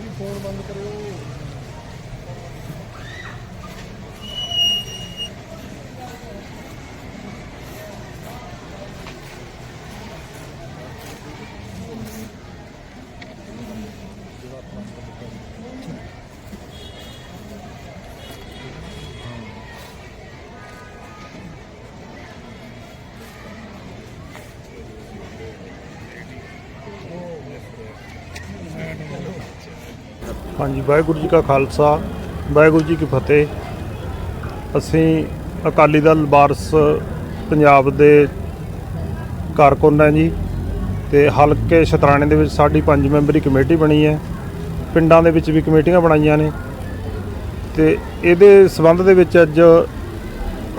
ਭਾਜੀ ਫੋਨ ਬੰਦ ਕਰਿਓ। ਹਾਂਜੀ, ਵਾਹਿਗੁਰੂ ਜੀ ਕਾ ਖਾਲਸਾ, ਵਾਹਿਗੁਰੂ ਜੀ ਕੀ ਫਤਿਹ। ਅਸੀਂ ਅਕਾਲੀ ਦਲ ਵਾਰਸ ਪੰਜਾਬ ਦੇ ਕਾਰਕੁਨ ਹੈ ਜੀ ਤੇ ਹਲਕੇ ਸ਼ਤਰਾਣੇ ਦੇ ਵਿੱਚ ਸਾਡੀ ਪੰਜ ਮੈਂਬਰੀ ਕਮੇਟੀ ਬਣੀ ਹੈ। ਪਿੰਡਾਂ ਦੇ ਵਿੱਚ ਵੀ ਕਮੇਟੀਆਂ ਬਣਾਈਆਂ ਨੇ ਤੇ ਇਹਦੇ ਸਬੰਧ ਦੇ ਵਿੱਚ ਅੱਜ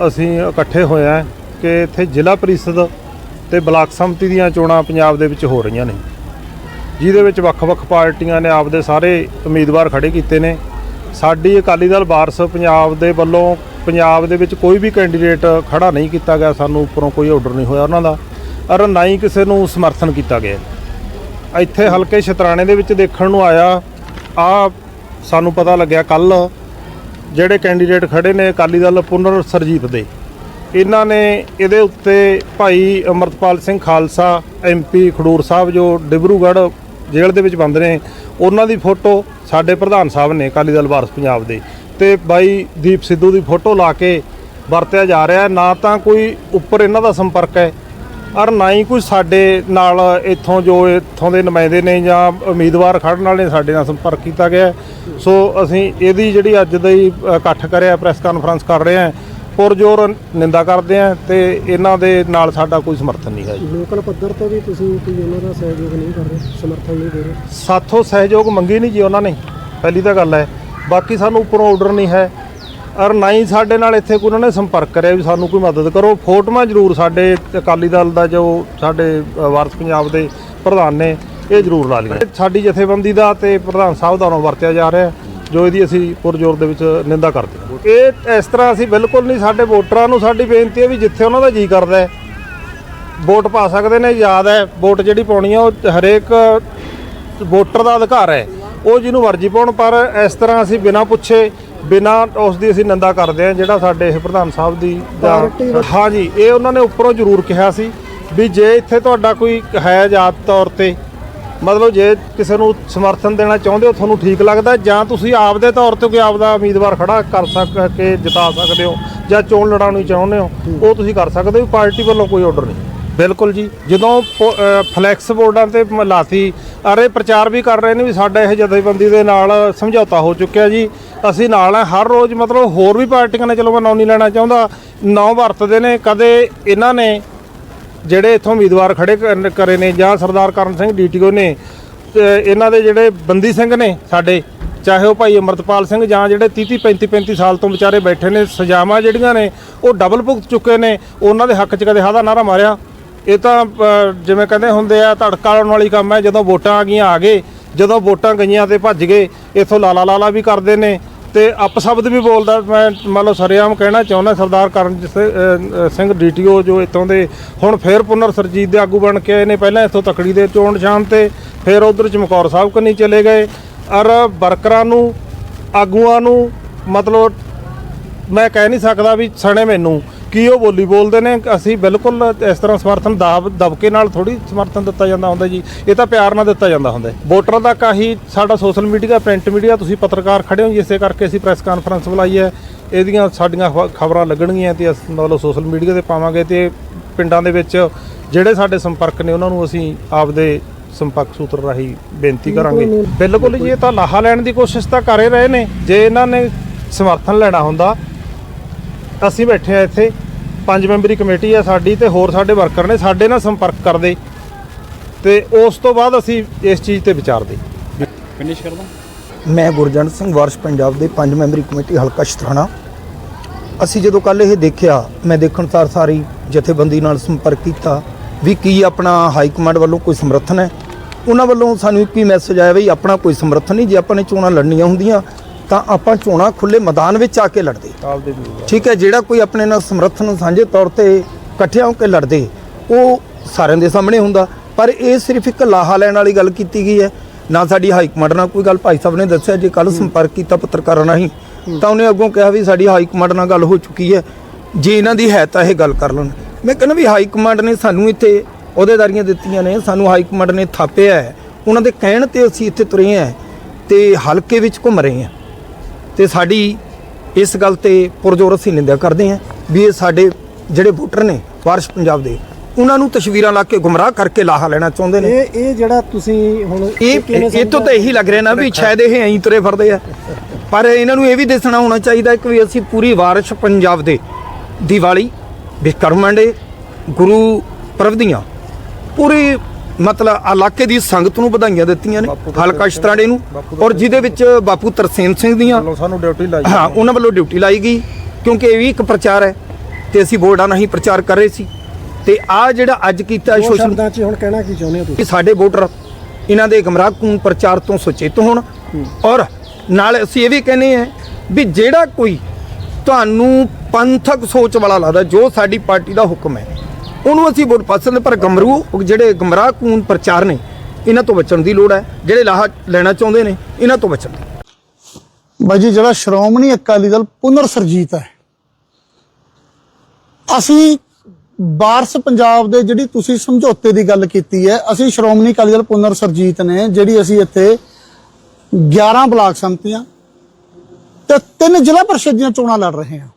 ਅਸੀਂ ਇਕੱਠੇ ਹੋਏ ਹਾਂ ਕਿ ਇੱਥੇ ਜ਼ਿਲ੍ਹਾ ਪਰਿਸ਼ਦ ਤੇ ਬਲਾਕ ਸੰਮਤੀ ਦੀਆਂ ਚੋਣਾਂ ਪੰਜਾਬ ਦੇ ਵਿੱਚ ਹੋ ਰਹੀਆਂ ਨੇ। ਜਿਹਦੇ ਵਿੱਚ ਵੱਖ-ਵੱਖ ਪਾਰਟੀਆਂ ਨੇ ਆਪਦੇ ਸਾਰੇ ਉਮੀਦਵਾਰ ਖੜੇ ਕੀਤੇ ਨੇ। ਸਾਡੀ ਅਕਾਲੀ ਦਲ ਵਾਰਸ ਪੰਜਾਬ ਦੇ ਵੱਲੋਂ ਪੰਜਾਬ ਦੇ ਵਿੱਚ ਕੋਈ ਵੀ ਕੈਂਡੀਡੇਟ ਖੜਾ ਨਹੀਂ ਕੀਤਾ ਗਿਆ, ਸਾਨੂੰ ਉੱਪਰੋਂ ਕੋਈ ਆਰਡਰ ਨਹੀਂ ਹੋਇਆ ਉਹਨਾਂ ਦਾ। ਔਰ ਨਾ ਹੀ ਕਿਸੇ ਨੂੰ ਸਮਰਥਨ ਕੀਤਾ ਗਿਆ। ਇੱਥੇ ਹਲਕੇ ਸ਼ਤਰਾਣੇ ਦੇ ਵਿੱਚ ਦੇਖਣ ਨੂੰ ਆਇਆ ਆ ਸਾਨੂੰ ਪਤਾ ਲੱਗਿਆ ਕੱਲ ਜਿਹੜੇ ਕੈਂਡੀਡੇਟ ਖੜੇ ਨੇ ਅਕਾਲੀ ਦਲ ਪੁਨਰ ਸਰਜੀਤ ਦੇ। ਇਹਨਾਂ ਨੇ ਇਹਦੇ ਉੱਤੇ ਭਾਈ ਅਮਰਤਪਾਲ ਸਿੰਘ ਖਾਲਸਾ ਐਮਪੀ ਖਡੂਰ ਸਾਹਿਬ ਜੋ ਡਿਬਰੂਗੜ੍ਹ ਜੇਲ੍ਹ ਦੇ ਵਿੱਚ ਬੰਦ ਨੇ। ਉਹਨਾਂ ਦੀ ਫੋਟੋ ਸਾਡੇ ਪ੍ਰਧਾਨ ਸਾਹਿਬ ਨੇ, ਅਕਾਲੀ ਦਲ ਵਾਰਸ ਪੰਜਾਬ ਦੇ। ਤੇ ਬਾਈ ਦੀਪ ਸਿੱਧੂ ਦੀ ਫੋਟੋ ਲਾ ਕੇ ਵਰਤਿਆ ਜਾ ਰਿਹਾ। ਨਾ ਤਾਂ ਕੋਈ ਉੱਪਰ ਇਹਨਾਂ ਦਾ ਸੰਪਰਕ ਹੈ, ਔਰ ਨਾ ਹੀ ਕੋਈ ਸਾਡੇ ਨਾਲ ਇੱਥੋਂ ਜੋ ਇੱਥੋਂ ਦੇ ਨੁਮਾਇੰਦੇ ਨੇ ਜਾਂ ਉਮੀਦਵਾਰ ਖੜਨ ਵਾਲੇ ਸਾਡੇ ਨਾਲ ਸੰਪਰਕ ਕੀਤਾ ਗਿਆ ਸੋ ਅਸੀਂ ਇਹਦੀ ਜਿਹੜੀ ਅੱਜ ਦਾ ਹੀ ਇਕੱਠ ਕਰਿਆ, ਪ੍ਰੈਸ ਕਾਨਫਰੰਸ ਕਰ ਰਹੇ ਹਾਂ। ਪੁਰਜੋਰ ਨਿੰਦਾ ਕਰਦੇ ਹਾਂ ਤੇ ਇਹਨਾਂ ਦੇ ਨਾਲ ਸਾਡਾ ਕੋਈ ਸਮਰਥਨ ਨਹੀਂ ਹੈ ਜੀ। ਲੋਕਲ ਪੱਧਰ ਤੇ ਵੀ ਤੁਸੀਂ ਕੋਈ ਉਹਨਾਂ ਦਾ ਸਹਿਯੋਗ ਨਹੀਂ ਕਰ ਰਹੇ ਸਮਰਥਨ ਨਹੀਂ ਦੇ ਰਹੇ? ਸਾਥੋਂ ਸਹਿਯੋਗ ਮੰਗੀ ਨਹੀਂ ਜੀ ਉਹਨਾਂ ਨੇ ਪਹਿਲੀ ਤਾਂ ਗੱਲ ਹੈ। ਬਾਕੀ ਸਾਨੂੰ ਉੱਪਰੋਂ ਆਰਡਰ ਨਹੀਂ ਹੈ। ਔਰ ਨਾ ਹੀ ਸਾਡੇ ਨਾਲ ਇੱਥੇ ਕੋਈ ਉਹਨਾਂ ਨੇ ਸੰਪਰਕ ਕਰਿਆ ਵੀ ਸਾਨੂੰ ਕੋਈ ਮਦਦ ਕਰੋ। ਫੋਟੋਆਂ ਜ਼ਰੂਰ ਸਾਡੇ ਅਕਾਲੀ ਦਲ ਦਾ ਜੋ ਸਾਡੇ ਵਾਰਸ ਪੰਜਾਬ ਦੇ ਪ੍ਰਧਾਨ ਨੇ ਇਹ ਜ਼ਰੂਰ ਲਾ ਲਈਆਂ। ਸਾਡੀ ਜਥੇਬੰਦੀ ਦਾ ਤੇ ਪ੍ਰਧਾਨ ਸਾਹਿਬ ਦਾ ਨਾਮ ਵਰਤਿਆ ਜਾ ਰਿਹਾ। ਜੋ ਇਹਦੀ ਅਸੀਂ ਪੁਰਜੋਰ ਦੇ ਵਿੱਚ ਨਿੰਦਾ ਕਰਦੇ ਹਾਂ। ਇਹ ਇਸ ਤਰ੍ਹਾਂ ਅਸੀਂ ਬਿਲਕੁਲ ਨਹੀਂ ਸਾਡੇ ਵੋਟਰਾਂ ਨੂੰ ਸਾਡੀ ਬੇਨਤੀ ਹੈ ਵੀ ਜਿੱਥੇ ਉਹਨਾਂ ਦਾ ਜੀ ਕਰਦਾ ਹੈ ਵੋਟ ਪਾ ਸਕਦੇ ਨੇ ਯਾਦ ਹੈ ਵੋਟ ਜਿਹੜੀ ਪਾਉਣੀ ਆ ਉਹ ਹਰੇਕ ਵੋਟਰ ਦਾ ਅਧਿਕਾਰ ਹੈ ਉਹ ਜਿਹਨੂੰ ਮਰਜ਼ੀ ਪਾਉਣ ਪਰ ਇਸ ਤਰ੍ਹਾਂ ਅਸੀਂ ਬਿਨਾਂ ਪੁੱਛੇ ਬਿਨਾਂ ਉਸ ਦੀ ਅਸੀਂ ਨਿੰਦਾ ਕਰਦੇ ਹਾਂ ਜਿਹੜਾ ਸਾਡੇ ਇਹ ਪ੍ਰਧਾਨ ਸਾਹਿਬ ਦੀ ਜਾਂ- ਦਾ- ਹਾਂਜੀ ਇਹ ਉਹਨਾਂ ਨੇ ਉੱਪਰੋਂ ਜ਼ਰੂਰ ਕਿਹਾ ਸੀ ਵੀ ਜੇ ਇੱਥੇ ਤੁਹਾਡਾ ਕੋਈ ਹੈ ਜਾਤ ਤੌਰ ਤੇ ਮਤਲਬ ਜੇ ਕਿਸੇ ਨੂੰ ਸਮਰਥਨ ਦੇਣਾ ਚਾਹੁੰਦੇ ਹੋ ਤੁਹਾਨੂੰ ਠੀਕ ਲੱਗਦਾ ਜਾਂ ਤੁਸੀਂ ਆਪਦੇ ਤੌਰ ਤੇ ਕੋਈ ਆਪਦਾ ਉਮੀਦਵਾਰ ਖੜਾ ਕਰ ਸਕ ਕੇ ਜਿਤਾ ਸਕਦੇ ਹੋ ਜਾਂ ਚੋਣ ਲੜਾਉਣੀ ਚਾਹੁੰਦੇ ਹੋ ਉਹ ਤੁਸੀਂ ਕਰ ਸਕਦੇ ਹੋ ਪਾਰਟੀ ਵੱਲੋਂ ਕੋਈ ਆਰਡਰ ਨਹੀਂ। ਬਿਲਕੁਲ ਜੀ। ਜਦੋਂ ਫਲੈਕਸ ਬੋਰਡਾਂ ਤੇ ਲਾਤੀ ਅਰੇ ਪ੍ਰਚਾਰ ਵੀ ਕਰ ਰਹੇ ਨੇ ਵੀ ਸਾਡਾ ਇਹ ਜਥੇਬੰਦੀ ਦੇ ਨਾਲ ਸਮਝੌਤਾ ਹੋ ਚੁੱਕਿਆ ਜੀ। ਅਸੀਂ ਨਾਲ ਆ ਹਰ ਰੋਜ਼ ਮਤਲਬ ਹੋਰ ਵੀ ਪਾਰਟੀਆਂ ਨੇ ਚਲੋ ਮੈਂ ਨਾਂ ਨਹੀਂ ਲੈਣਾ ਚਾਹੁੰਦਾ ਨਾਂ ਵਰਤਦੇ ਨੇ ਕਦੇ ਇਹਨਾਂ ਨੇ ਜਿਹੜੇ ਇੱਥੋਂ ਉਮੀਦਵਾਰ ਖੜੇ ਕਰਨ- ਕਰੇ ਨੇ ਜਾਂ ਸਰਦਾਰ ਕਰਨ ਸਿੰਘ ਡੀਟੀਓ ਨੇ ਇਹਨਾਂ ਦੇ ਜਿਹੜੇ ਬੰਦੀ ਸਿੰਘ ਨੇ ਸਾਡੇ, ਚਾਹੇ ਉਹ ਭਾਈ ਅਮਰਤਪਾਲ ਸਿੰਘ ਜਾਂ ਜਿਹੜੇ 30 35 35 ਸਾਲ ਤੋਂ ਵਿਚਾਰੇ ਬੈਠੇ ਨੇ, ਸਜ਼ਾਵਾਂ ਜਿਹੜੀਆਂ ਨੇ, ਉਹ ਡਬਲ ਭੁਗਤ ਚੁੱਕੇ ਨੇ, ਉਹਨਾਂ ਦੇ ਹੱਕ 'ਚ ਕਦੇ ਹਾਦਾ ਨਾਰਾ ਮਾਰਿਆ। ਇਹ ਤਾਂ ਜਿਵੇਂ ਕਹਿੰਦੇ ਹੁੰਦੇ ਆ, ਧੜਕਾ ਲਾਉਣ ਵਾਲੀ ਕੰਮ ਹੈ, ਜਦੋਂ ਵੋਟਾਂ ਆ ਗਈਆਂ, ਆ ਗਏ। ਜਦੋਂ ਵੋਟਾਂ ਗਈਆਂ ਤੇ ਭੱਜ ਗਏ, ਇਥੋਂ ਲਾਲਾ ਲਾਲਾ ਵੀ ਕਰਦੇ ਨੇ। ਤੇ ਅਪਸ਼ਬਦ ਵੀ ਬੋਲਦਾ, ਮੈਂ ਮੰਨ ਲਓ ਸਰੇਆਮ ਕਹਿਣਾ ਚਾਹੁੰਦਾ ਸਰਦਾਰ ਕਰਨ ਸਿੰਘ ਡੀਟੀਓ ਜੋ ਇੱਥੋਂ ਦੇ, ਹੁਣ ਫੇਰ ਪੁਨਰ ਸਰਜੀਤ ਦੇ ਆਗੂ ਬਣ ਕੇ ਆਏ ਨੇ, ਪਹਿਲਾਂ ਇੱਥੋਂ ਤਕੜੀ ਦੇ ਚੋਣ ਨਿਸ਼ਾਨ ਤੇ, ਫਿਰ ਉਧਰ ਚਮਕੌਰ ਸਾਹਿਬ ਕੰਨੀ ਚਲੇ ਗਏ। ਔਰ ਵਰਕਰਾਂ ਨੂੰ, ਆਗੂਆਂ ਨੂੰ ਮਤਲਬ ਮੈਂ ਕਹਿ ਨਹੀਂ ਸਕਦਾ ਵੀ ਸਣੇ ਮੈਨੂੰ ਕੀ ਉਹ ਬੋਲੀ ਬੋਲਦੇ ਨੇ? ਅਸੀਂ ਬਿਲਕੁਲ ਇਸ ਤਰ੍ਹਾਂ ਸਮਰਥਨ ਦਬ ਦਬਕੇ ਨਾਲ ਥੋੜੀ ਸਮਰਥਨ ਦਿੱਤਾ ਜਾਂਦਾ ਹੁੰਦਾ ਜੀ। ਇਹ ਤਾਂ ਪਿਆਰ ਨਾਲ ਦਿੱਤਾ ਜਾਂਦਾ ਹੁੰਦਾ। ਵੋਟਰਾਂ ਤੱਕ ਆਹੀ ਸਾਡਾ ਸੋਸ਼ਲ ਮੀਡੀਆ ਪ੍ਰਿੰਟ ਮੀਡੀਆ ਤੁਸੀਂ ਪੱਤਰਕਾਰ ਖੜੇ ਹੋ ਜੀ ਇਸੇ ਕਰਕੇ ਅਸੀਂ ਪ੍ਰੈਸ ਕਾਨਫਰੰਸ ਬੁਲਾਈ ਹੈ। ਇਹਦੀਆਂ ਸਾਡੀਆਂ ਖਬਰਾਂ ਲੱਗਣਗੀਆਂ ਤੇ ਅਸੀਂ ਮਤਲਬ ਸੋਸ਼ਲ ਮੀਡੀਆ ਤੇ ਪਾਵਾਂਗੇ ਤੇ ਪਿੰਡਾਂ ਦੇ ਵਿੱਚ ਜਿਹੜੇ ਸਾਡੇ ਸੰਪਰਕ ਨੇ ਉਹਨਾਂ ਨੂੰ ਅਸੀਂ ਆਪਦੇ ਸੰਪਰਕ ਸੂਤਰ ਰਾਹੀਂ ਬੇਨਤੀ ਕਰਾਂਗੇ। ਬਿਲਕੁਲ ਜੀ ਇਹ ਤਾਂ ਲਾਹਾ ਲੈਣ ਦੀ ਕੋਸ਼ਿਸ਼ ਤਾਂ ਕਰ ਰਹੇ ਨੇ। ਜੇ ਇਹਨਾਂ ਨੇ ਸਮਰਥਨ ਲੈਣਾ ਹੁੰਦਾ ਅਸੀਂ ਬੈਠੇ ਆ ਇੱਥੇ। ਪੰਜ ਮੈਂਬਰੀ ਕਮੇਟੀ ਆ ਸਾਡੀ ਤੇ ਹੋਰ ਸਾਡੇ ਵਰਕਰ ਨੇ ਸਾਡੇ ਨਾਲ ਸੰਪਰਕ ਕਰਦੇ। ਤੇ ਉਸ ਤੋਂ ਬਾਅਦ ਅਸੀਂ ਇਸ ਚੀਜ਼ ਤੇ ਵਿਚਾਰਦੇ ਫਿਨਿਸ਼ ਕਰ ਦਾਂ। ਮੈਂ ਗੁਰਜੰਟ ਸਿੰਘ ਵਾਰਸ਼ ਪੰਜਾਬ ਦੇ ਪੰਜ ਮੈਂਬਰੀ ਕਮੇਟੀ ਹਲਕਾ ਸ਼ਤਰਾਣਾ। ਅਸੀਂ ਜਦੋਂ ਕੱਲ ਇਹ ਦੇਖਿਆ ਮੈਂ ਦੇਖਣ ਸਾਰ ਸਾਰੀ ਜਥੇਬੰਦੀ ਨਾਲ ਸੰਪਰਕ ਕੀਤਾ ਵੀ ਕੀ ਆਪਣਾ ਹਾਈ ਕਮਾਂਡ ਵੱਲੋਂ ਕੋਈ ਸਮਰਥਨ ਹੈ। ਉਹਨਾਂ ਵੱਲੋਂ ਸਾਨੂੰ ਇੱਕ ਹੀ ਮੈਸੇਜ ਆਇਆ ਵੀ ਆਪਣਾ ਕੋਈ ਸਮਰਥਨ ਨਹੀਂ ਜੇ ਆਪਾਂ ਨੇ ਚੋਣਾਂ ਲੜਨੀਆਂ ਹੁੰਦੀਆਂ ਤਾਂ ਆਪਾਂ ਚੋਣਾਂ ਖੁੱਲੇ ਮੈਦਾਨ ਵਿੱਚ ਆ ਕੇ ਲੜਦੇ। ਆਪਦੇ ਠੀਕ ਹੈ ਜਿਹੜਾ ਕੋਈ ਆਪਣੇ ਨਾਲ ਸਮਰਥਨ ਸਾਂਝੇ ਤੌਰ ਤੇ ਇਕੱਠਿਆਂ ਹੋ ਕੇ ਲੜਦੇ ਉਹ ਸਾਰਿਆਂ ਦੇ ਸਾਹਮਣੇ ਹੁੰਦਾ। ਪਰ ਇਹ ਸਿਰਫ ਇੱਕ ਲਾਹਾ ਲੈਣ ਵਾਲੀ ਗੱਲ ਕੀਤੀ ਗਈ ਹੈ। ਨਾ ਸਾਡੀ ਹਾਈ ਕਮਾਂਡ ਨਾਲ ਕੋਈ ਗੱਲ ਭਾਈ ਸਾਹਿਬ ਨੇ ਦੱਸਿਆ ਜੇ ਕੱਲ ਸੰਪਰਕ ਕੀਤਾ ਪੱਤਰਕਾਰਾਂ ਨਾਲ ਹੀ। ਤਾਂ ਉਹਨੇ ਅੱਗੋਂ ਕਿਹਾ ਵੀ ਸਾਡੀ ਹਾਈ ਕਮਾਂਡ ਨਾਲ ਗੱਲ ਹੋ ਚੁੱਕੀ ਹੈ। ਜੇ ਇਹਨਾਂ ਦੀ ਹੈ ਤਾਂ ਇਹ ਗੱਲ ਕਰ ਲੈਣ। ਮੈਂ ਕਹਿੰਦਾ ਵੀ ਹਾਈ ਕਮਾਂਡ ਨੇ ਸਾਨੂੰ ਇੱਥੇ ਅਹੁਦੇਦਾਰੀਆਂ ਦਿੱਤੀਆਂ ਨੇ ਸਾਨੂੰ ਹਾਈ ਕਮਾਂਡ ਨੇ ਥਾਪਿਆ ਹੈ। ਉਹਨਾਂ ਦੇ ਕਹਿਣ ਤੇ ਅਸੀਂ ਇੱਥੇ ਤੁਰੇ ਹਾਂ ਤੇ ਹਲਕੇ ਵਿੱਚ ਘੁੰਮ ਰਹੇ ਹਾਂ। ਤੇ ਸਾਡੀ ਇਸ ਗੱਲ ਤੇ ਪੁਰਜੋਰ ਅਸੀਂ ਨਿੰਦਿਆ ਕਰਦੇ ਹਾਂ ਵੀ ਇਹ ਸਾਡੇ ਜਿਹੜੇ ਵੋਟਰ ਨੇ ਵਾਰਿਸ ਪੰਜਾਬ ਦੇ ਉਹਨਾਂ ਨੂੰ ਤਸਵੀਰਾਂ ਲਾ ਕੇ ਗੁੰਮਰਾਹ ਕਰਕੇ ਲਾਹਾ ਲੈਣਾ ਚਾਹੁੰਦੇ ਨੇ। ਇਹ ਇਹ ਜਿਹੜਾ ਤੁਸੀਂ ਹੁਣ ਇਹ ਇਹ ਤੋਂ ਤਾਂ ਇਹੀ ਲੱਗ ਰਿਹਾ ਨਾ ਵੀ ਸ਼ਾਇਦ ਇਹ ਐਂ ਤੁਰੇ ਫਿਰਦੇ ਆ। ਪਰ ਇਹਨਾਂ ਨੂੰ ਇਹ ਵੀ ਦੱਸਣਾ ਹੋਣਾ ਚਾਹੀਦਾ ਕਿ ਵੀ ਅਸੀਂ ਪੂਰੀ ਵਾਰਿਸ ਪੰਜਾਬ ਦੇ ਦੀਵਾਲੀ ਵਿਕਰਮਾਂ ਦੇ ਗੁਰੂ ਪਰਵ ਦੀਆਂ ਪੂਰੀ ਮਤਲਬ ਇਲਾਕੇ ਦੀ ਸੰਗਤ ਨੂੰ ਵਧਾਈਆਂ ਦਿੱਤੀਆਂ ਨੇ ਹਲਕਾ ਸ਼ਤਰਾੜੇ ਨੂੰ ਔਰ ਜਿਹਦੇ ਵਿੱਚ ਬਾਪੂ ਤਰਸੇਮ ਸਿੰਘ ਦੀਆਂ ਸਾਨੂੰ ਡਿਊਟੀ ਲਾਈ ਹਾਂ ਉਹਨਾਂ ਵੱਲੋਂ ਡਿਊਟੀ ਲਾਈ ਗਈ ਕਿਉਂਕਿ ਇਹ ਵੀ ਇੱਕ ਪ੍ਰਚਾਰ ਹੈ ਤੇ ਅਸੀਂ ਬੋਰਡਾਂ ਨਾਲ ਹੀ ਪ੍ਰਚਾਰ ਕਰ ਰਹੇ ਸੀ। ਤੇ ਆ ਜਿਹੜਾ ਅੱਜ ਕੀਤਾ ਦੋ ਸੋਸ਼ਲ ਸ਼ਬਦਾਂ 'ਚ ਹੁਣ ਕਹਿਣਾ ਕੀ ਚਾਹੁੰਦੇ ਹੋ ਤੁਸੀਂ? ਸਾਡੇ ਵੋਟਰ ਇਹਨਾਂ ਦੇ ਗਮਰਾਹਕੂਨ ਪ੍ਰਚਾਰ ਤੋਂ ਸੁਚੇਤ ਹੋਣ। ਔਰ ਨਾਲ ਅਸੀਂ ਇਹ ਵੀ ਕਹਿੰਦੇ ਆ ਵੀ ਜਿਹੜਾ ਕੋਈ ਤੁਹਾਨੂੰ ਪੰਥਕ ਸੋਚ ਵਾਲਾ ਲੱਗਦਾ ਜੋ ਸਾਡੀ ਪਾਰਟੀ ਦਾ ਹੁਕਮ ਹੈ ਉਹਨੂੰ ਅਸੀਂ ਵੋਟ ਪਸੰਦ ਪਰ ਗਮਰੂ, ਜਿਹੜੇ ਗਮਰਾਹਕੂਨ ਪ੍ਰਚਾਰ ਨੇ, ਇਹਨਾਂ ਤੋਂ ਬਚਣ ਦੀ ਲੋੜ ਹੈ। ਜਿਹੜੇ ਲਾਹਾ ਲੈਣਾ ਚਾਹੁੰਦੇ ਨੇ, ਇਹਨਾਂ ਤੋਂ ਬਚਣ ਦੀ। ਬਾਈ ਜੀ, ਜਿਹੜਾ ਸ਼੍ਰੋਮਣੀ ਅਕਾਲੀ ਦਲ ਪੁਨਰ ਸਰਜੀਤ ਹੈ, ਅਸੀਂ ਬਾਰਸ ਪੰਜਾਬ ਦੇ ਜਿਹੜੀ ਤੁਸੀਂ ਸਮਝੌਤੇ ਦੀ ਗੱਲ ਕੀਤੀ ਹੈ, ਅਸੀਂ ਸ਼੍ਰੋਮਣੀ ਅਕਾਲੀ ਦਲ ਪੁਨਰ ਸਰਜੀਤ ਨੇ, ਜਿਹੜੀ ਅਸੀਂ ਇੱਥੇ 11 ਬਲਾਕ ਸੰਮਤੀਆਂ ਤੇ ਤਿੰਨ ਜ਼ਿਲ੍ਹਾ ਪਰਿਸ਼ਦ ਦੀਆਂ ਚੋਣਾਂ ਲੜ ਰਹੇ ਹਾਂ।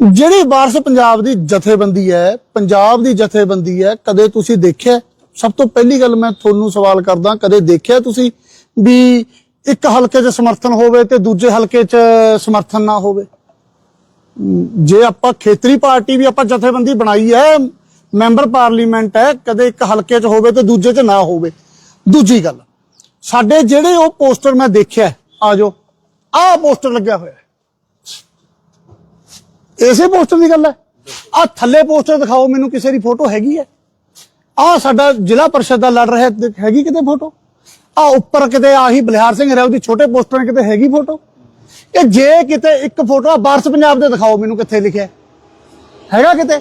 ਜਿਹੜੀ ਬਾਰਸ ਪੰਜਾਬ ਦੀ ਜਥੇਬੰਦੀ ਹੈ, ਪੰਜਾਬ ਦੀ ਜਥੇਬੰਦੀ ਹੈ, ਕਦੇ ਤੁਸੀਂ ਦੇਖਿਆ? ਸਭ ਤੋਂ ਪਹਿਲੀ ਗੱਲ ਮੈਂ ਤੁਹਾਨੂੰ ਸਵਾਲ ਕਰਦਾ, ਕਦੇ ਦੇਖਿਆ ਤੁਸੀਂ ਵੀ ਇੱਕ ਹਲਕੇ 'ਚ ਸਮਰਥਨ ਹੋਵੇ ਤੇ ਦੂਜੇ ਹਲਕੇ 'ਚ ਸਮਰਥਨ ਨਾ ਹੋਵੇ? ਜੇ ਆਪਾਂ ਖੇਤਰੀ ਪਾਰਟੀ ਵੀ ਆਪਾਂ ਜਥੇਬੰਦੀ ਬਣਾਈ ਹੈ, ਮੈਂਬਰ ਪਾਰਲੀਮੈਂਟ ਹੈ, ਕਦੇ ਇੱਕ ਹਲਕੇ 'ਚ ਹੋਵੇ ਤੇ ਦੂਜੇ 'ਚ ਨਾ ਹੋਵੇ। ਦੂਜੀ ਗੱਲ, ਸਾਡੇ ਜਿਹੜੇ ਉਹ ਪੋਸਟਰ ਮੈਂ ਦੇਖਿਆ, ਆ ਜਾਓ, ਆਹ ਪੋਸਟਰ ਲੱਗਿਆ ਹੋਇਆ ਇਸੇ ਪੋਸਟਰ ਦੀ ਗੱਲ ਹੈ। ਆ ਥੱਲੇ ਪੋਸਟਰ ਦਿਖਾਓ, ਮੈਨੂੰ ਕਿਸੇ ਦੀ ਫੋਟੋ ਹੈਗੀ ਹੈ। ਆ ਸਾਡਾ ਜ਼ਿਲ੍ਹਾ ਪਰਿਸ਼ਦ ਦਾ ਲੜ ਰਿਹਾ ਹੈਗੀ ਕਿਤੇ ਫੋਟੋ? ਆ ਉੱਪਰ ਕਿਤੇ ਆਹੀ ਬਲਿਹਾਰ ਸਿੰਘ ਰਾਉ ਦੀ ਛੋਟੇ ਪੋਸਟਰ ਕਿਤੇ ਹੈਗੀ ਫੋਟੋ? ਇਹ ਜੇ ਕਿਤੇ ਇੱਕ ਫੋਟੋ ਆ ਬਾਰਸ ਪੰਜਾਬ ਦੇ ਦਿਖਾਓ, ਮੈਨੂੰ ਕਿੱਥੇ ਲਿਖਿਆ ਹੈਗਾ ਕਿਤੇ?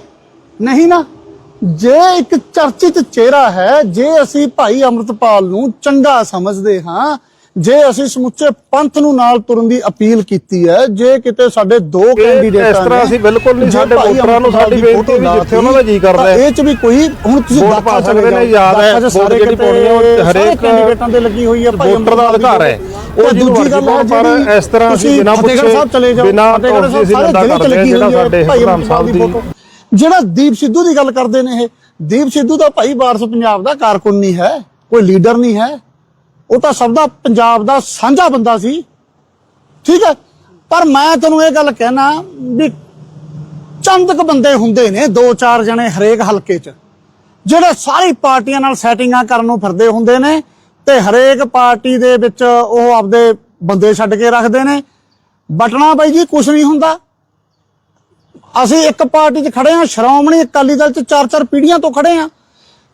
ਨਹੀਂ ਨਾ। ਜੇ ਇੱਕ ਚਰਚਿਤ ਚਿਹਰਾ ਹੈ, ਜੇ ਅਸੀਂ ਭਾਈ ਅਮਰਤਪਾਲ ਨੂੰ ਚੰਗਾ ਸਮਝਦੇ ਹਾਂ ਜੇ ਅਸੀਂ ਸਮੁੱਚੇ ਪੰਥ ਨੂੰ ਨਾਲ ਤੁਰਨ ਦੀ ਅਪੀਲ ਕੀਤੀ ਹੈ ਜੇ ਕਿਤੇ ਸਾਡੇ ਦੋ ਕੈਂਡੀਡੇਟਾਂ ਇਸ ਤਰ੍ਹਾਂ ਅਸੀਂ ਬਿਲਕੁਲ ਨਹੀਂ ਸਾਡੇ ਵੋਟਰਾਂ ਨੂੰ ਸਾਡੀ ਦੀ ਬੇਨਤੀ ਵੀ ਜਿੱਥੇ ਉਹਨਾਂ ਦਾ ਜੀ ਕਰਦਾ ਤਾਂ ਹੈ। ਇਹ ਚ ਵੀ ਕੋਈ ਹੁਣ ਤੁਸੀਂ ਦਾਖਾ ਪਾ ਸਕਦੇ ਨੇ, ਯਾਦ ਹੈ, ਵੋਟ ਸਾਰੇ ਜਿਹੜੀ ਪਾਉਣੀ ਹਰੇਕ ਕੈਂਡੀਡੇਟਾਂ ਦੇ ਲੱਗੀ ਹੋਈ ਹੈ ਭਾਈ ਵੋਟਰ ਦਾ ਅਧਿਕਾਰ ਹੈ। ਉਹ ਤੇ ਦੂਜੀ ਗੱਲ ਹੈ ਪਰ ਇਸ ਤਰ੍ਹਾਂ ਅਸੀਂ ਬਿਨਾਂ ਪੁੱਛੇ, ਸਾਹਿਬ ਚਲੇ ਜਾਓ ਬਿਨਾਂ ਸਾਹਿਬ ਅਸੀਂ ਚ ਕਰਦੇ ਹਾਂ, ਜਿਹੜਾ ਸਾਡੇ ਦੀ ਸਾਹਿਬ ਫੋਟੋ ਜਿਹੜਾ ਦੀਪ ਸਿੱਧੂ ਦੀ ਗੱਲ ਕਰਦੇ ਨੇ ਇਹ ਦੀਪ ਸਿੱਧੂ ਦਾ ਭਾਈ ਵਾਰਸ ਪੰਜਾਬ ਦਾ ਕਾਰਕੁਨ ਨਹੀਂ ਹੈ ਕੋਈ ਲੀਡਰ ਨਹੀਂ ਹੈ ਉਹ ਤਾਂ ਸਭ ਦਾ ਪੰਜਾਬ ਦਾ ਸਾਂਝਾ ਬੰਦਾ ਸੀ। ਠੀਕ ਹੈ? ਪਰ ਮੈਂ ਤੁਹਾਨੂੰ ਇਹ ਗੱਲ ਕਹਿਣਾ ਵੀ ਚੰਦ ਕੁ ਬੰਦੇ ਹੁੰਦੇ ਨੇ ਦੋ ਚਾਰ ਜਣੇ ਹਰੇਕ ਹਲਕੇ 'ਚ, ਜਿਹੜੇ ਸਾਰੀ ਪਾਰਟੀਆਂ ਨਾਲ ਸੈਟਿੰਗਾਂ ਕਰਨ ਨੂੰ ਫਿਰਦੇ ਹੁੰਦੇ ਨੇ ਤੇ ਹਰੇਕ ਪਾਰਟੀ ਦੇ ਵਿੱਚ ਉਹ ਆਪਦੇ ਬੰਦੇ ਛੱਡ ਕੇ ਰੱਖਦੇ ਨੇ। ਬਟਣਾ ਬਾਈ ਜੀ ਕੁਝ ਨਹੀਂ ਹੁੰਦਾ। ਅਸੀਂ ਇੱਕ ਪਾਰਟੀ 'ਚ ਖੜੇ ਹਾਂ, ਸ਼੍ਰੋਮਣੀ ਅਕਾਲੀ ਦਲ 'ਚ ਚਾਰ ਚਾਰ ਪੀੜੀਆਂ ਤੋਂ ਖੜੇ ਹਾਂ।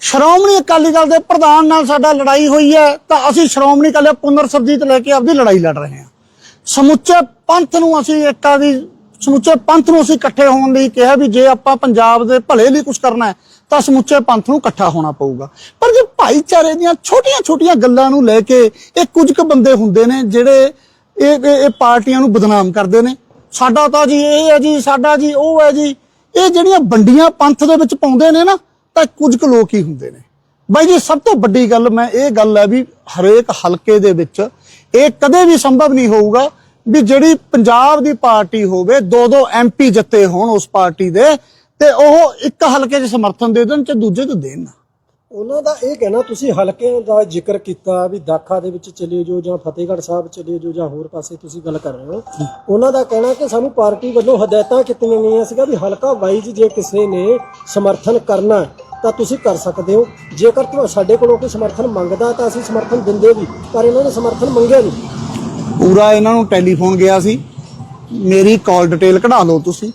ਸ਼੍ਰੋਮਣੀ ਅਕਾਲੀ ਦਲ ਦੇ ਪ੍ਰਧਾਨ ਨਾਲ ਸਾਡਾ ਲੜਾਈ ਹੋਈ ਹੈ, ਤਾਂ ਅਸੀਂ ਸ਼੍ਰੋਮਣੀ ਅਕਾਲੀ ਪੁਨਰ ਸਰਜੀਤ ਲੈ ਕੇ ਆਪਦੀ ਲੜਾਈ ਲੜ ਰਹੇ ਹਾਂ। ਸਮੁੱਚੇ ਪੰਥ ਨੂੰ ਅਸੀਂ ਏਕਤਾ ਦੀ, ਸਮੁੱਚੇ ਪੰਥ ਨੂੰ ਅਸੀਂ ਇਕੱਠੇ ਹੋਣ ਲਈ ਕਿਹਾ ਵੀ ਜੇ ਆਪਾਂ ਪੰਜਾਬ ਦੇ ਭਲੇ ਲਈ ਕੁਝ ਕਰਨਾ ਹੈ, ਤਾਂ ਸਮੁੱਚੇ ਪੰਥ ਨੂੰ ਇਕੱਠਾ ਹੋਣਾ ਪਊਗਾ। ਪਰ ਜੇ ਭਾਈਚਾਰੇ ਦੀਆਂ ਛੋਟੀਆਂ-ਛੋਟੀਆਂ ਗੱਲਾਂ ਨੂੰ ਲੈ ਕੇ ਇਹ ਕੁਝ ਕੁ ਬੰਦੇ ਹੁੰਦੇ ਨੇ ਜਿਹੜੇ ਇਹ ਇਹ ਇਹ ਪਾਰਟੀਆਂ ਨੂੰ ਬਦਨਾਮ ਕਰਦੇ ਨੇ। ਸਾਡਾ ਤਾਂ ਜੀ ਇਹ ਹੈ ਜੀ, ਸਾਡਾ ਜੀ ਉਹ ਹੈ ਜੀ। ਇਹ ਜਿਹੜੀਆਂ ਵੰਡੀਆਂ ਪੰਥ ਦੇ ਵਿੱਚ ਪਾਉਂਦੇ ਨੇ ਨਾ ਤਾਂ ਕੁਝ ਕੁ ਲੋਕ ਹੀ ਹੁੰਦੇ ਨੇ। ਬਾਈ ਜੀ, ਸਭ ਤੋਂ ਵੱਡੀ ਗੱਲ ਮੈਂ ਇਹ ਗੱਲ ਹੈ ਵੀ ਹਰੇਕ ਹਲਕੇ ਦੇ ਵਿੱਚ ਇਹ ਕਦੇ ਵੀ ਸੰਭਵ ਨਹੀਂ ਹੋਊਗਾ ਵੀ ਜਿਹੜੀ ਪੰਜਾਬ ਦੀ ਪਾਰਟੀ ਹੋਵੇ ਦੋ ਦੋ ਐਮਪੀ ਜਿੱਤੇ ਹੋਣ ਉਸ ਪਾਰਟੀ ਦੇ ਤੇ ਉਹ ਇੱਕ ਹਲਕੇ 'ਚ ਸਮਰਥਨ ਦੇ ਦੇਣ ਤੇ ਦੂਜੇ 'ਚ ਦੇਣ ਨਾ। ਉਹਨਾਂ ਦਾ ਇਹ ਕਹਿਣਾ, ਤੁਸੀਂ ਹਲਕਿਆਂ ਦਾ ਜ਼ਿਕਰ ਕੀਤਾ ਵੀ ਦਾਖਾ ਦੇ ਵਿੱਚ ਚਲੇ ਜਾਓ ਜਾਂ ਫਤਿਹਗੜ੍ਹ ਸਾਹਿਬ ਚਲੇ ਜਾਓ ਜਾਂ ਹੋਰ ਪਾਸੇ ਤੁਸੀਂ ਗੱਲ ਕਰ ਰਹੇ ਹੋ। ਉਹਨਾਂ ਦਾ ਕਹਿਣਾ ਕਿ ਸਾਨੂੰ ਪਾਰਟੀ ਵੱਲੋਂ ਹਦਾਇਤਾਂ ਕੀਤੀਆਂ ਗਈਆਂ ਸੀਗਾ ਵੀ ਹਲਕਾ ਵਾਈਜ਼ ਜੇ ਕਿਸੇ ਨੇ ਸਮਰਥਨ ਕਰਨਾ ਤਾਂ ਤੁਸੀਂ ਕਰ ਸਕਦੇ ਹੋ। ਜੇਕਰ ਤੁਹਾ, ਸਾਡੇ ਕੋਲੋਂ ਕੋਈ ਸਮਰਥਨ ਮੰਗਦਾ ਤਾਂ ਅਸੀਂ ਸਮਰਥਨ ਦਿੰਦੇ ਵੀ, ਪਰ ਇਹਨਾਂ ਨੇ ਸਮਰਥਨ ਮੰਗਿਆ ਨਹੀਂ। ਪੂਰਾ ਇਹਨਾਂ ਨੂੰ ਟੈਲੀਫੋਨ ਗਿਆ ਸੀ, ਮੇਰੀ ਕਾਲ ਡਿਟੇਲ ਕਢਾ ਲਓ ਤੁਸੀਂ।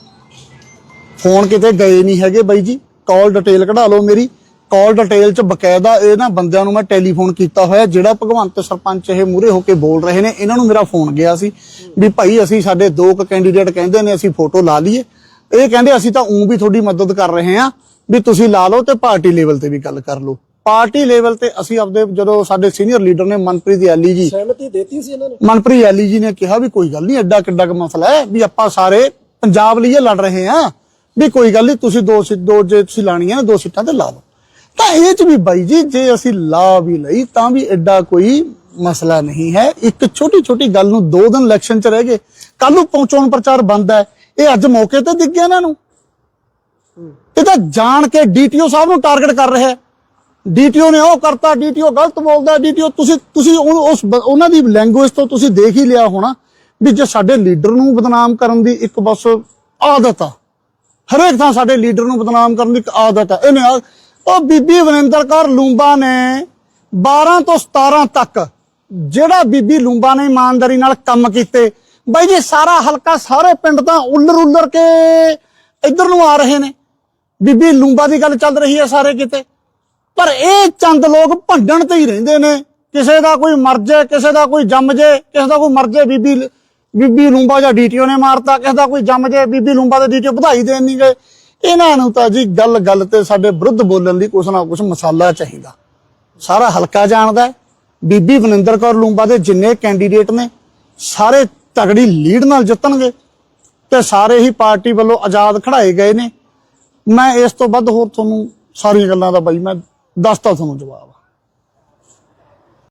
ਫੋਨ ਕਿਤੇ ਗਏ ਨਹੀਂ ਹੈਗੇ ਬਾਈ ਜੀ, ਕਾਲ ਡਿਟੇਲ ਕਢਾ ਲਓ ਮੇਰੀ। ਕਾਲ ਡਿਟੇਲ ਚ ਬਕਾਇਦਾ ਇਹ ਨਾ ਬੰਦਿਆਂ ਨੂੰ ਮੈਂ ਟੈਲੀਫੋਨ ਕੀਤਾ ਹੋਇਆ ਜਿਹੜਾ ਭਗਵੰਤ ਸਰਪੰਚ ਇਹ ਮੂਰੇ ਹੋ ਕੇ ਬੋਲ ਰਹੇ ਨੇ ਇਹਨਾਂ ਨੂੰ ਮੇਰਾ ਫੋਨ ਗਿਆ ਸੀ ਵੀ ਭਾਈ ਅਸੀਂ ਸਾਡੇ ਦੋ ਕੁ ਕੈਂਡੀਡੇਟ ਕਹਿੰਦੇ ਨੇ ਅਸੀਂ ਫੋਟੋ ਲਾ ਲਈਏ। ਇਹ ਕਹਿੰਦੇ ਅਸੀਂ ਤਾਂ ਉਂ ਵੀ ਤੁਹਾਡੀ ਮਦਦ ਕਰ ਰਹੇ ਹਾਂ ਵੀ ਤੁਸੀਂ ਲਾ ਲਓ ਤੇ ਪਾਰਟੀ ਲੈਵਲ ਤੇ ਵੀ ਗੱਲ ਕਰ ਲਓ। ਪਾਰਟੀ ਲੈਵਲ ਤੇ ਅਸੀਂ ਆਪਦੇ ਜਦੋਂ ਸਾਡੇ ਸੀਨੀਅਰ ਲੀਡਰ ਨੇ ਮਨਪ੍ਰੀਤ ਐਲੀ ਜੀ ਸਹਿਮਤੀ ਦੇਤੀ ਸੀ ਇਹਨਾਂ ਨੇ? ਮਨਪ੍ਰੀਤ ਐਲੀ ਜੀ ਨੇ ਕਿਹਾ ਵੀ ਕੋਈ ਗੱਲ ਨਹੀਂ ਐਡਾ ਕਿੱਡਾ ਕੁ ਮਸਲਾ ਹੈ ਵੀ ਆਪਾਂ ਸਾਰੇ ਪੰਜਾਬ ਲਈ ਲੜ ਰਹੇ ਹਾਂ। ਵੀ ਕੋਈ ਗੱਲ ਨਹੀਂ ਤੁਸੀਂ ਦੋ ਦੋ ਜੇ ਤੁਸੀਂ ਲਾਣੀਆਂ ਨੇ ਦੋ ਸੀਟਾਂ ਤੇ ਲਾ ਲਓ। ਤਾਂ ਇਹ ਚ ਵੀ ਬਾਈ ਜੀ, ਜੇ ਅਸੀਂ ਲਾ ਵੀ ਲਈ, ਤਾਂ ਵੀ ਐਡਾ ਕੋਈ ਮਸਲਾ ਨਹੀਂ ਹੈ। ਇੱਕ ਛੋਟੀ ਛੋਟੀ ਗੱਲ ਨੂੰ ਦੋ ਦਿਨ ਇਲੈਕਸ਼ਨ ਚ ਰਹਿ ਗਏ ਕੱਲ ਨੂੰ ਪਹੁੰਚਾਉਣ ਪ੍ਰਚਾਰ ਬੰਦ ਹੈ। ਇਹ ਅੱਜ ਮੌਕੇ ਤੇ ਦਿਖ ਗਿਆ ਇਹਨਾਂ ਨੂੰ। ਇਹ ਤਾਂ ਜਾਣ ਕੇ ਡੀਟੀਓ ਸਾਹਿਬ ਨੂੰ ਟਾਰਗੇਟ ਕਰ ਰਿਹਾ ਹੈ। ਡੀਟੀਓ ਨੇ ਉਹ ਕਰਤਾ ਡੀਟੀਓ ਗਲਤ ਬੋਲਦਾ ਡੀਟੀਓ ਤੁਸੀਂ ਤੁਸੀਂ ਉਸ ਉਹਨਾਂ ਦੀ ਲੈਂਗੁਏਜ ਤੋਂ ਤੁਸੀਂ ਦੇਖ ਹੀ ਲਿਆ ਹੋਣਾ ਵੀ ਜੇ ਸਾਡੇ ਲੀਡਰ ਨੂੰ ਬਦਨਾਮ ਕਰਨ ਦੀ ਇੱਕ ਬਸ ਆਦਤ ਆ, ਹਰੇਕ ਥਾਂ ਸਾਡੇ ਲੀਡਰ ਨੂੰ ਬਦਨਾਮ ਕਰਨ ਦੀ ਇੱਕ ਆਦਤ ਆ। ਇਹਨੇ ਉਹ ਬੀਬੀ ਵਰਿੰਦਰ ਕੌਰ ਲੂੰਬਾ ਨੇ 12 ਤੋਂ 17 ਤੱਕ ਜਿਹੜਾ ਬੀਬੀ ਲੂੰਬਾ ਨੇ ਇਮਾਨਦਾਰੀ ਨਾਲ ਕੰਮ ਕੀਤੇ। ਬਾਈ ਜੀ, ਸਾਰਾ ਹਲਕਾ, ਸਾਰੇ ਪਿੰਡ ਤਾਂ ਉਲਰ ਉਲਰ ਕੇ ਇੱਧਰ ਨੂੰ ਆ ਰਹੇ ਨੇ। ਬੀਬੀ ਲੂੰਬਾ ਦੀ ਗੱਲ ਚੱਲ ਰਹੀ ਹੈ ਸਾਰੇ ਕਿਤੇ। ਪਰ ਇਹ ਚੰਦ ਲੋਕ ਭੰਡਣ ਤੇ ਹੀ ਰਹਿੰਦੇ ਨੇ। ਕਿਸੇ ਦਾ ਕੋਈ ਮਰ ਜੇ, ਕਿਸੇ ਦਾ ਕੋਈ ਜੰਮ ਜੇ, ਕਿਸੇ ਦਾ ਕੋਈ ਮਰ ਜੇ, ਬੀਬੀ ਬੀਬੀ ਲੂੰਬਾ ਜਾਂ ਡੀਟੀਓ ਨੇ ਮਾਰਤਾ, ਕਿਸੇ ਦਾ ਕੋਈ ਜੰਮ ਜੇ, ਬੀਬੀ ਲੂੰਬਾ ਦੇ ਡੀਟੀਓ ਵਧਾਈ ਦੇਣ ਨਹੀਂ ਗਏ ਇਹਨਾਂ ਨੂੰ ਤਾਂ ਜੀ ਗੱਲ ਗੱਲ ਤੇ ਸਾਡੇ ਵਿਰੁੱਧ ਬੋਲਣ ਦੀ ਕੁਛ ਨਾ ਕੁਛ ਮਸਾਲਾ ਚਾਹੀਦਾ। ਸਾਰਾ ਹਲਕਾ ਜਾਣਦਾ ਬੀਬੀ ਵਨਿੰਦਰ ਕੌਰ ਲੂੰਬਾ ਦੇ ਜਿੰਨੇ ਕੈਂਡੀਡੇਟ ਨੇ, ਸਾਰੇ ਤਗੜੀ ਲੀਡ ਨਾਲ ਜਿੱਤਣਗੇ ਤੇ ਸਾਰੇ ਹੀ ਪਾਰਟੀ ਵੱਲੋਂ ਆਜ਼ਾਦ ਖੜਾਏ ਗਏ ਨੇ। ਮੈਂ ਇਸ ਤੋਂ ਵੱਧ ਹੋਰ ਤੁਹਾਨੂੰ ਸਾਰੀਆਂ ਗੱਲਾਂ ਦਾ ਬਾਈ, ਮੈਂ ਦੱਸਤਾ ਤੁਹਾਨੂੰ ਜਵਾਬ।